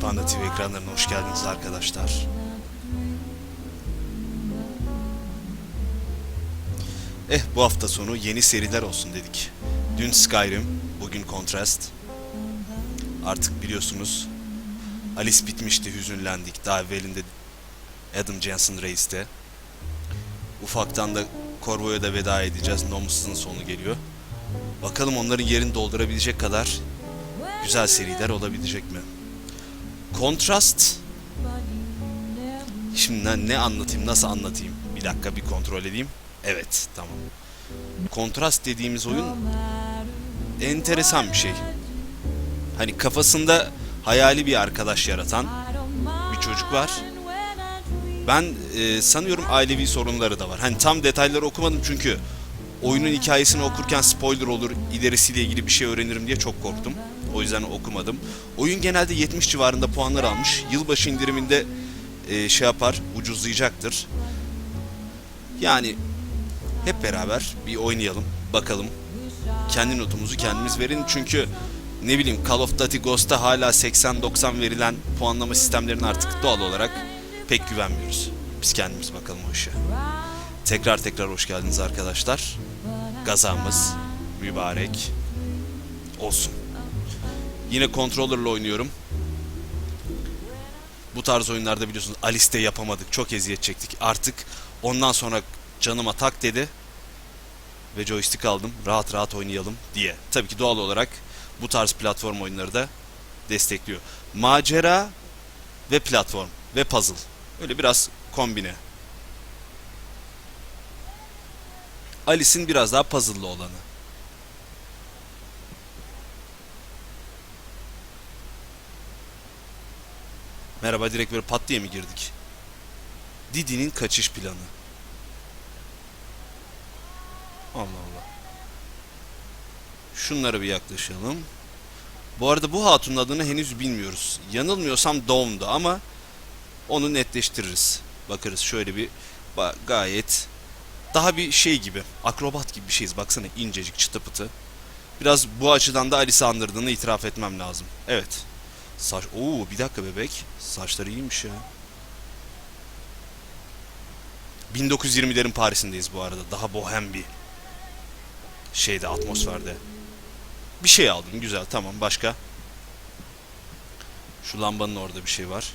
Panda TV ekranlarına hoş geldiniz arkadaşlar. Eh bu hafta sonu yeni seriler olsun dedik. Dün Skyrim, bugün Contrast. Artık biliyorsunuz Alice bitmişti, hüzünlendik. Daha evvelinde Adam Jensen Reis'te. Ufaktan da Corvo'ya da veda edeceğiz. Nomus'un sonu geliyor. Bakalım onların yerini doldurabilecek kadar güzel seriler olabilecek mi? Kontrast Şimdi ne- anlatayım, nasıl anlatayım? Bir dakika bir kontrol edeyim. Evet, tamam. Kontrast dediğimiz oyun enteresan bir şey. Hani kafasında hayali bir arkadaş yaratan bir çocuk var. Ben e, sanıyorum ailevi sorunları da var. Hani tam detayları okumadım çünkü oyunun hikayesini okurken spoiler olur, ilerisiyle ilgili bir şey öğrenirim diye çok korktum. O yüzden okumadım. Oyun genelde 70 civarında puanlar almış. Yılbaşı indiriminde e, şey yapar, ucuzlayacaktır. Yani hep beraber bir oynayalım, bakalım. Kendi notumuzu kendimiz verin çünkü ne bileyim Call of Duty Ghost'ta hala 80-90 verilen puanlama sistemlerine artık doğal olarak pek güvenmiyoruz. Biz kendimiz bakalım o işe. Tekrar tekrar hoş geldiniz arkadaşlar. Gazamız mübarek olsun. Yine controller'la oynuyorum. Bu tarz oyunlarda biliyorsunuz Alice'de yapamadık. Çok eziyet çektik. Artık ondan sonra canıma tak dedi. Ve joystick aldım. Rahat rahat oynayalım diye. Tabii ki doğal olarak bu tarz platform oyunları da destekliyor. Macera ve platform ve puzzle. Öyle biraz kombine. Alice'in biraz daha puzzle'lı olanı. Merhaba direkt böyle pat diye mi girdik? Didi'nin kaçış planı. Allah Allah. Şunlara bir yaklaşalım. Bu arada bu hatunun adını henüz bilmiyoruz. Yanılmıyorsam Dawn'du ama onu netleştiririz. Bakarız şöyle bir gayet daha bir şey gibi. Akrobat gibi bir şeyiz. Baksana incecik çıtı pıtı. Biraz bu açıdan da Alice'i andırdığını itiraf etmem lazım. Evet. Saç... Oo bir dakika bebek. Saçları iyiymiş ya. 1920'lerin Paris'indeyiz bu arada. Daha bohem bir şeyde atmosferde. Bir şey aldım güzel tamam başka. Şu lambanın orada bir şey var.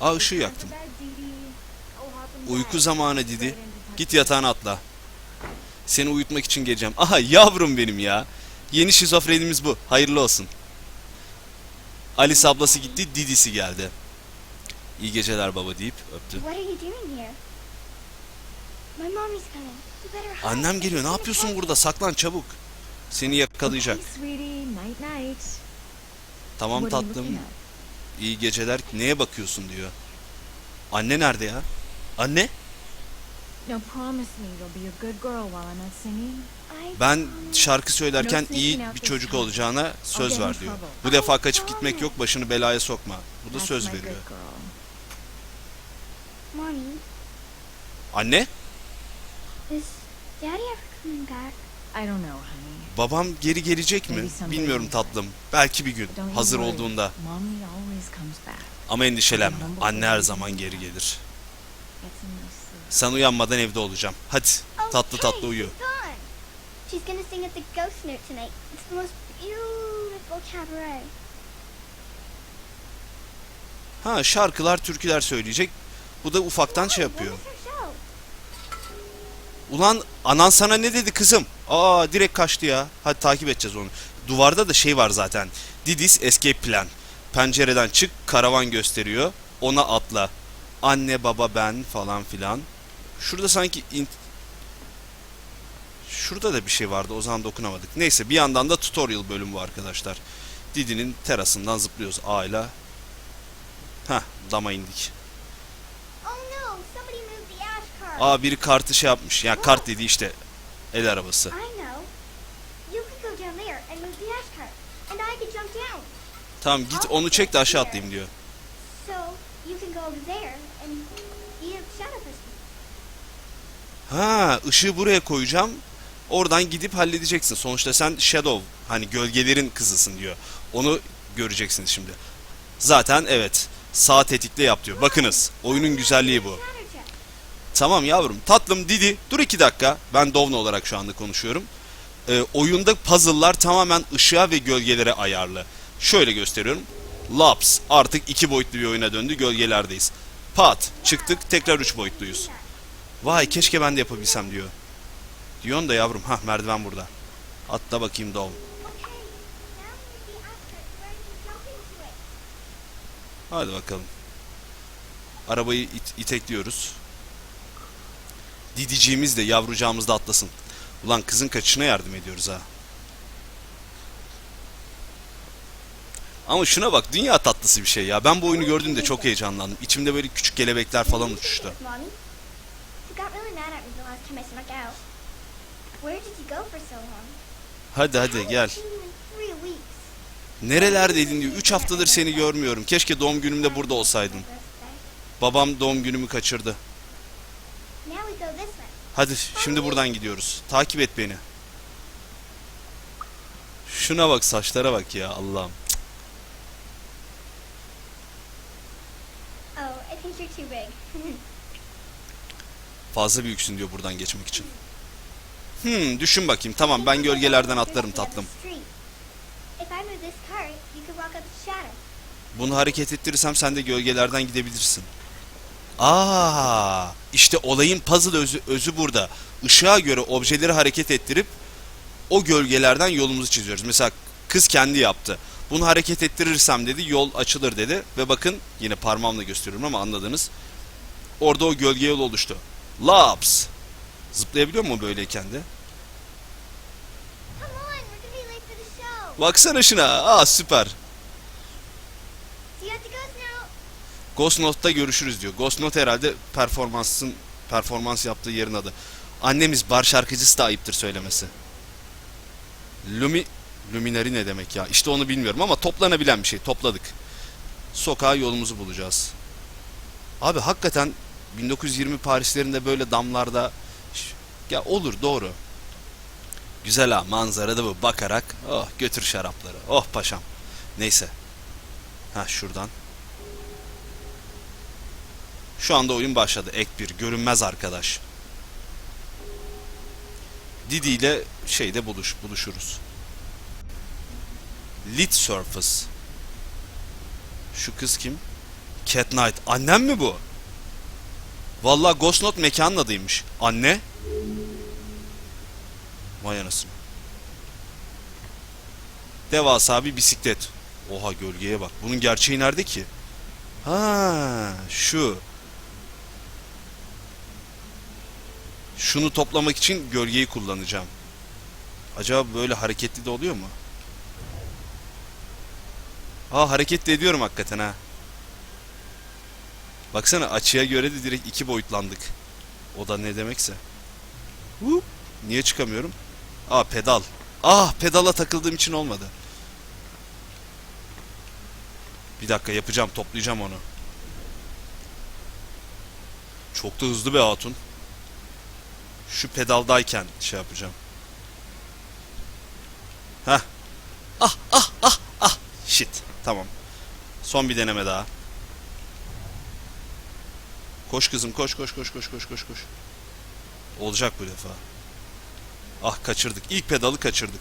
Aa ışığı yaktım. Uyku zamanı Didi. Git yatağına atla. Seni uyutmak için geleceğim. Aha yavrum benim ya. Yeni şizofrenimiz bu. Hayırlı olsun. Alice ablası gitti, Didisi geldi. İyi geceler baba deyip öptü. Annem geliyor. Ne yapıyorsun burada? Saklan çabuk. Seni yakalayacak. Tamam tatlım. İyi geceler. Neye bakıyorsun diyor. Anne nerede ya? Anne? Ben şarkı söylerken iyi bir çocuk olacağına söz get in ver diyor. Bu defa kaçıp gitmek yok. Başını belaya sokma. Bu da söz veriyor. Anne? is Daddy ever coming back? I don't know, honey. Babam geri gelecek mi? Bilmiyorum tatlım. Belki bir gün. Hazır olduğunda. Mommy always comes back. Ama endişelenme. Anne her zaman geri gelir. Sen uyanmadan evde olacağım. Hadi. Tatlı Okay, tatlı uyu. she's gone. She's gonna sing at the Ghost Note tonight. It's the most beautiful cabaret. Ha şarkılar, türküler söyleyecek. Bu da ufaktan şey yapıyor. Ulan anan sana ne dedi kızım? Aa direkt kaçtı ya. Hadi takip edeceğiz onu. Duvarda da şey var zaten. Didis Escape Plan. Pencereden çık, karavan gösteriyor. Ona atla. Anne, baba, ben falan filan. Şurada sanki in- Şurada da bir şey vardı. O zaman dokunamadık. Neyse bir yandan da tutorial bölümü arkadaşlar. Didi'nin terasından zıplıyoruz. A ile. Heh, dama indik. Oh. Aa biri kartı şey yapmış. Yani kart dediği işte el arabası. Tamam git onu çek de aşağı atlayayım diyor. Ha ışığı buraya koyacağım. Oradan gidip halledeceksin. Sonuçta sen Shadow hani gölgelerin kızısın diyor. Onu göreceksiniz şimdi. Zaten evet sağ tetikle yap diyor. Bakınız oyunun güzelliği bu. Tamam yavrum. Tatlım Didi. Dur iki dakika. Ben Dovna olarak şu anda konuşuyorum. Ee, oyunda puzzle'lar tamamen ışığa ve gölgelere ayarlı. Şöyle gösteriyorum. Laps. Artık iki boyutlu bir oyuna döndü. Gölgelerdeyiz. Pat. Çıktık. Tekrar üç boyutluyuz. Vay keşke ben de yapabilsem diyor. Diyorsun da yavrum. Hah merdiven burada. Atla bakayım it. Hadi bakalım. Arabayı it- itekliyoruz. Didiciğimiz de yavrucağımız da atlasın. Ulan kızın kaçışına yardım ediyoruz ha. Ama şuna bak dünya tatlısı bir şey ya. Ben bu oyunu gördüğümde çok heyecanlandım. İçimde böyle küçük kelebekler falan uçuştu. At me the last time I snuck out. Where did you go for so long? Hadi hadi gel. Nerelerdeydin diyor. 3 haftadır seni görmüyorum. Keşke doğum günümde burada olsaydın. Babam doğum günümü kaçırdı. Hadi şimdi buradan gidiyoruz. Takip et beni. Şuna bak saçlara bak ya Allah'ım. Oh, I think you're too big. Fazla büyüksün diyor buradan geçmek için. Hmm düşün bakayım. Tamam ben gölgelerden atlarım tatlım. Bunu hareket ettirirsem sen de gölgelerden gidebilirsin. Aa, işte olayın puzzle özü, özü burada. Işığa göre objeleri hareket ettirip o gölgelerden yolumuzu çiziyoruz. Mesela kız kendi yaptı. Bunu hareket ettirirsem dedi yol açılır dedi ve bakın yine parmağımla gösteriyorum ama anladınız. Orada o gölge yol oluştu. Laps. Zıplayabiliyor mu böyleyken de? Baksana şuna. Aa süper. Ghost now. Ghost Note'da görüşürüz diyor. Ghost Note herhalde performansın performans yaptığı yerin adı. Annemiz bar şarkıcısı da ayıptır söylemesi. Lumi Luminari ne demek ya? İşte onu bilmiyorum ama toplanabilen bir şey. Topladık. Sokağa yolumuzu bulacağız. Abi hakikaten 1920 Parislerinde böyle damlarda ya olur doğru. Güzel ha manzarada bu bakarak oh götür şarapları. Oh paşam. Neyse. Ha şuradan. Şu anda oyun başladı. Ek bir görünmez arkadaş. Didi ile şeyde buluş buluşuruz. Lit Surface. Şu kız kim? Cat Knight. Annem mi bu? Vallahi Ghost Note mekanın adıymış. Anne? Vay anasını. Devasa bir bisiklet. Oha gölgeye bak. Bunun gerçeği nerede ki? Ha, şu. Şunu toplamak için gölgeyi kullanacağım. Acaba böyle hareketli de oluyor mu? Aa hareket de ediyorum hakikaten ha. Baksana açıya göre de direkt iki boyutlandık. O da ne demekse. Hup. Niye çıkamıyorum? Aa pedal. Ah pedala takıldığım için olmadı. Bir dakika yapacağım toplayacağım onu. Çok da hızlı be hatun. Şu pedaldayken şey yapacağım. Hah. Ah ah ah ah. Shit. Tamam. Son bir deneme daha. Koş kızım koş koş koş koş koş koş koş. Olacak bu defa. Ah kaçırdık. İlk pedalı kaçırdık.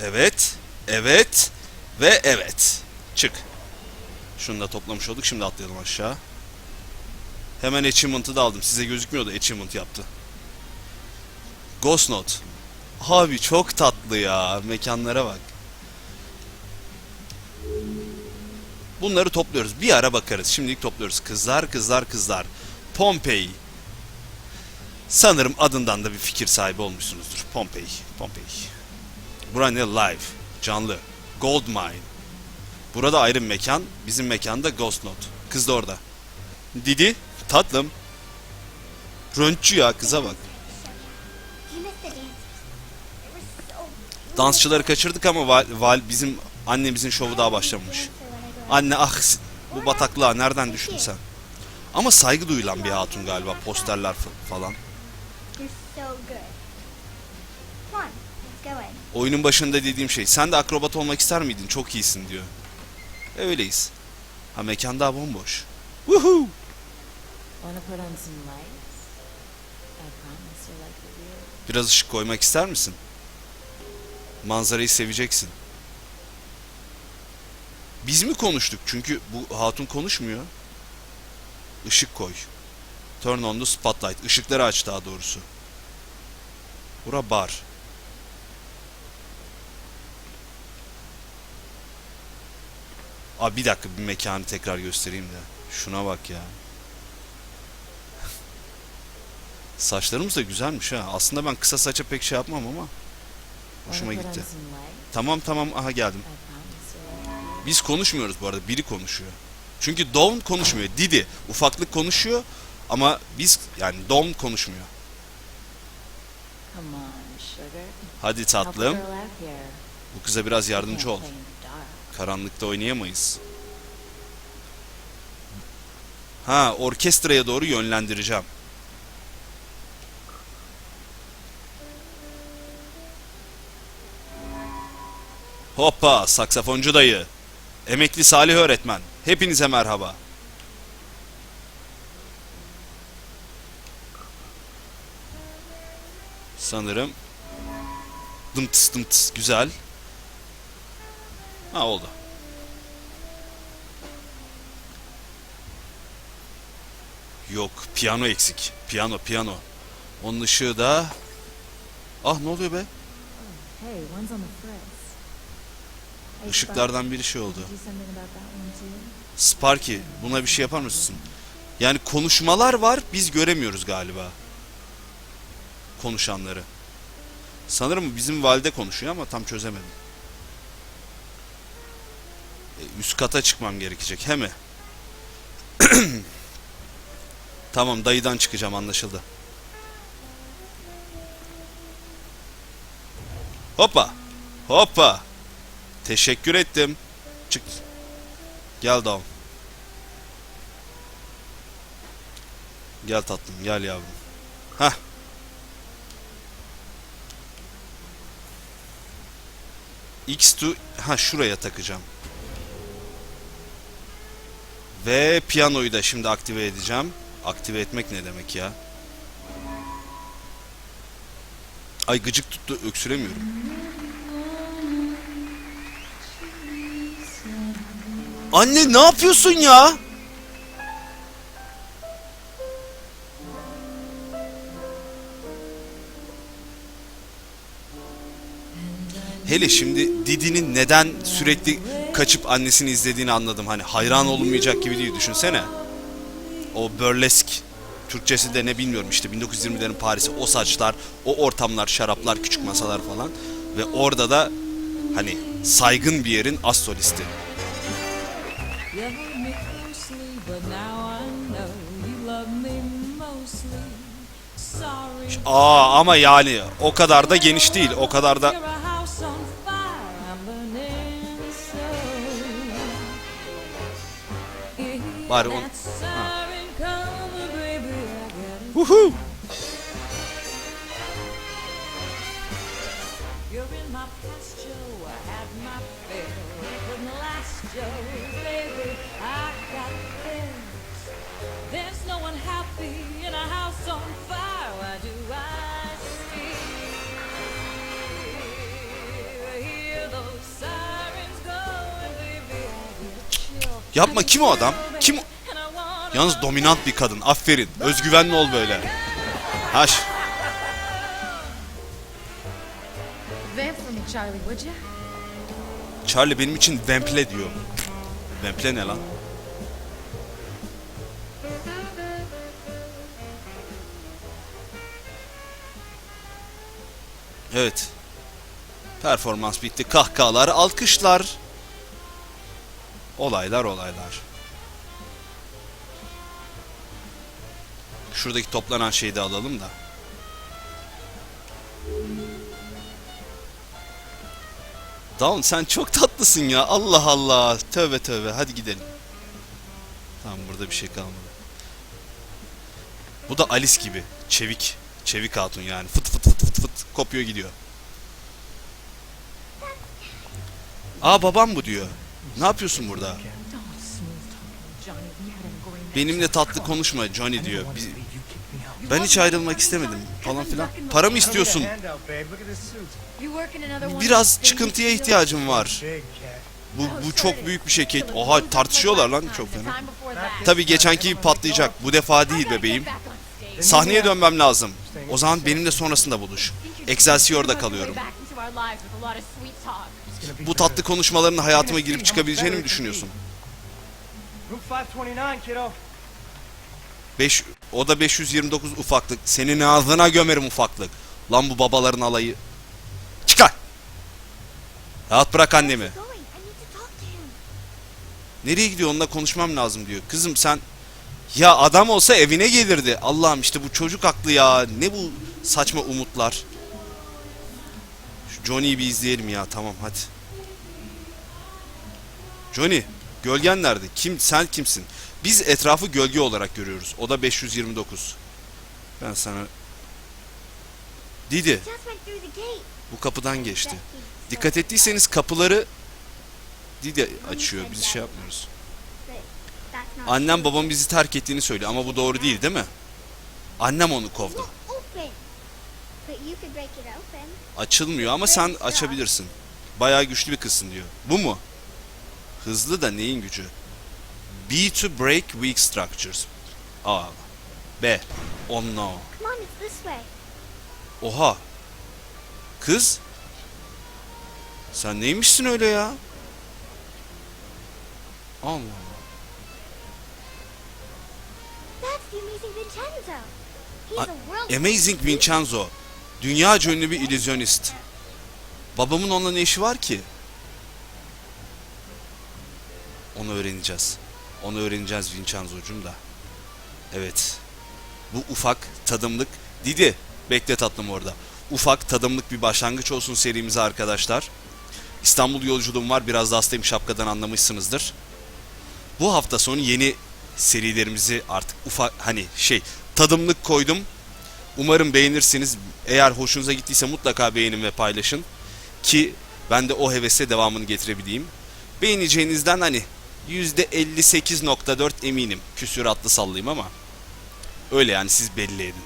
Evet. Evet. Ve evet. Çık. Şunu da toplamış olduk. Şimdi atlayalım aşağı. Hemen achievement'ı da aldım. Size gözükmüyordu achievement yaptı. Ghost Note. Abi çok tatlı ya. Mekanlara bak. Bunları topluyoruz. Bir ara bakarız. Şimdilik topluyoruz. Kızlar, kızlar, kızlar. Pompei. Sanırım adından da bir fikir sahibi olmuşsunuzdur. Pompei. Pompei. Bura ne? Live. Canlı. Gold Mine. Burada ayrı mekan. Bizim mekanda Ghost Note. Kız da orada. Didi. Tatlım. Röntçü ya kıza bak. Dansçıları kaçırdık ama val, val bizim annemizin şovu daha başlamamış. Anne ah bu bataklığa nereden düştün sen? Ama saygı duyulan bir hatun galiba posterler fa- falan. Oyunun başında dediğim şey sen de akrobat olmak ister miydin? Çok iyisin diyor. E, öyleyiz. Ha mekan daha bomboş. Woohoo! Wanna put on some lights? I promise you'll like the view. Biraz ışık koymak ister misin? Manzarayı seveceksin. Biz mi konuştuk? Çünkü bu hatun konuşmuyor. Işık koy. Turn on the spotlight. Işıkları aç daha doğrusu. Bura bar. Abi bir dakika bir mekanı tekrar göstereyim de. Şuna bak ya. Saçlarımız da güzelmiş ha. Aslında ben kısa saça pek şey yapmam ama. Hoşuma gitti. Tamam tamam aha geldim. Biz konuşmuyoruz bu arada. Biri konuşuyor. Çünkü Dawn konuşmuyor. Didi ufaklık konuşuyor ama biz yani Dawn konuşmuyor. Hadi tatlım. Bu kıza biraz yardımcı ol. Karanlıkta oynayamayız. Ha orkestraya doğru yönlendireceğim. Hoppa saksafoncu dayı. Emekli Salih öğretmen. Hepinize merhaba. Sanırım dımtıs dımtıs güzel. Ha oldu. Yok piyano eksik. Piyano piyano. Onun ışığı da... Ah ne oluyor be? Hey, one's on the fritz. Işıklardan biri şey oldu. Sparky buna bir şey yapar mısın? Yani konuşmalar var biz göremiyoruz galiba. Konuşanları. Sanırım bizim valide konuşuyor ama tam çözemedim. E, Üst kata çıkmam gerekecek he mi? tamam dayıdan çıkacağım anlaşıldı. Hoppa. Hoppa. Teşekkür ettim. Çık. Gel Dawn. Gel tatlım gel yavrum. Hah. X2 ha şuraya takacağım. Ve piyanoyu da şimdi aktive edeceğim. Aktive etmek ne demek ya? Ay gıcık tuttu öksüremiyorum. Anne ne yapıyorsun ya? Hele şimdi Didi'nin neden sürekli kaçıp annesini izlediğini anladım. Hani hayran olunmayacak gibi değil düşünsene. O burlesk Türkçesi de ne bilmiyorum işte 1920'lerin Paris'i o saçlar, o ortamlar, şaraplar, küçük masalar falan ve orada da hani saygın bir yerin as solisti. Hold me closely, but now I know you love me mostly. Sorry. Aa ama yani o kadar da geniş değil. O kadar da You're a house Yapma, kim o adam? Kim o- Yalnız dominant bir kadın. Aferin. Özgüvenli ol böyle. Haş. Charlie, benim için vemple diyor. Vemple ne lan? Evet. Performans bitti. Kahkahalar, alkışlar. Olaylar olaylar. Şuradaki toplanan şeyi de alalım da. Down sen çok tatlısın ya. Allah Allah. Tövbe tövbe. Hadi gidelim. Tamam burada bir şey kalmadı. Bu da Alice gibi. Çevik. Çevik hatun yani. Fıt fıt fıt fıt fıt kopuyor gidiyor. Aa babam bu diyor. Ne yapıyorsun burada? Benimle tatlı konuşma Johnny diyor. Ben hiç ayrılmak istemedim falan filan. Para mı istiyorsun? Biraz çıkıntıya ihtiyacım var. Bu, bu çok büyük bir şey. Oha tartışıyorlar lan çok fena. Tabii geçenki gibi patlayacak. Bu defa değil bebeğim. Sahneye dönmem lazım. O zaman benimle sonrasında buluş. Excelsior'da kalıyorum. Bu tatlı konuşmaların hayatıma girip çıkabileceğini mi düşünüyorsun? Route 529, kiddo. 5 o da 529 ufaklık. Senin ağzına gömerim ufaklık. Lan bu babaların alayı. Çıkar. Rahat bırak annemi. Nereye gidiyor onunla konuşmam lazım diyor. Kızım sen ya adam olsa evine gelirdi. Allah'ım işte bu çocuk aklı ya. Ne bu saçma umutlar. Johnny'yi bir izleyelim ya tamam hadi. Johnny gölgen nerede? Kim sen kimsin? Biz etrafı gölge olarak görüyoruz. O da 529. Ben sana Didi bu kapıdan geçti. Dikkat ettiyseniz kapıları Didi açıyor. Biz şey yapmıyoruz. Annem babam bizi terk ettiğini söylüyor ama bu doğru değil değil mi? Annem onu kovdu. won't open. But you could break it open. Açılmıyor ama sen açabilirsin. Bayağı güçlü bir kızsın diyor. Bu mu? Hızlı da neyin gücü? B to break weak structures. A. B. Oh no. Come on, it's this way. Oha. Kız. Sen neymişsin öyle ya? Allah Allah. That's the amazing Vincenzo. He's a world Amazing Vincenzo. Dünya ünlü bir illüzyonist. Babamın onunla ne işi var ki? Onu öğreneceğiz. Onu öğreneceğiz Vincenzo'cum da. Evet. Bu ufak tadımlık. Didi. Bekle tatlım orada. Ufak tadımlık bir başlangıç olsun serimize arkadaşlar. İstanbul yolculuğum var. Biraz da hastayım şapkadan anlamışsınızdır. Bu hafta sonu yeni serilerimizi artık ufak hani şey tadımlık koydum. Umarım beğenirsiniz. Eğer hoşunuza gittiyse mutlaka beğenin ve paylaşın. Ki ben de o hevesle devamını getirebileyim. Beğeneceğinizden hani %58.4 eminim. Küsüratlı sallayayım ama. Öyle yani siz belli edin.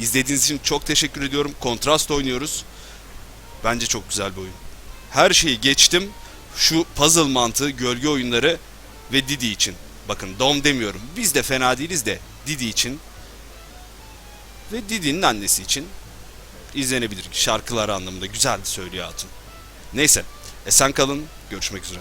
İzlediğiniz için çok teşekkür ediyorum. Kontrast oynuyoruz. Bence çok güzel bir oyun. Her şeyi geçtim. Şu puzzle mantığı, gölge oyunları ve Didi için. Bakın Dom demiyorum. Biz de fena değiliz de Didi için ve Didi'nin annesi için izlenebilir şarkıları anlamında güzel söylüyor hatun. Neyse esen kalın görüşmek üzere.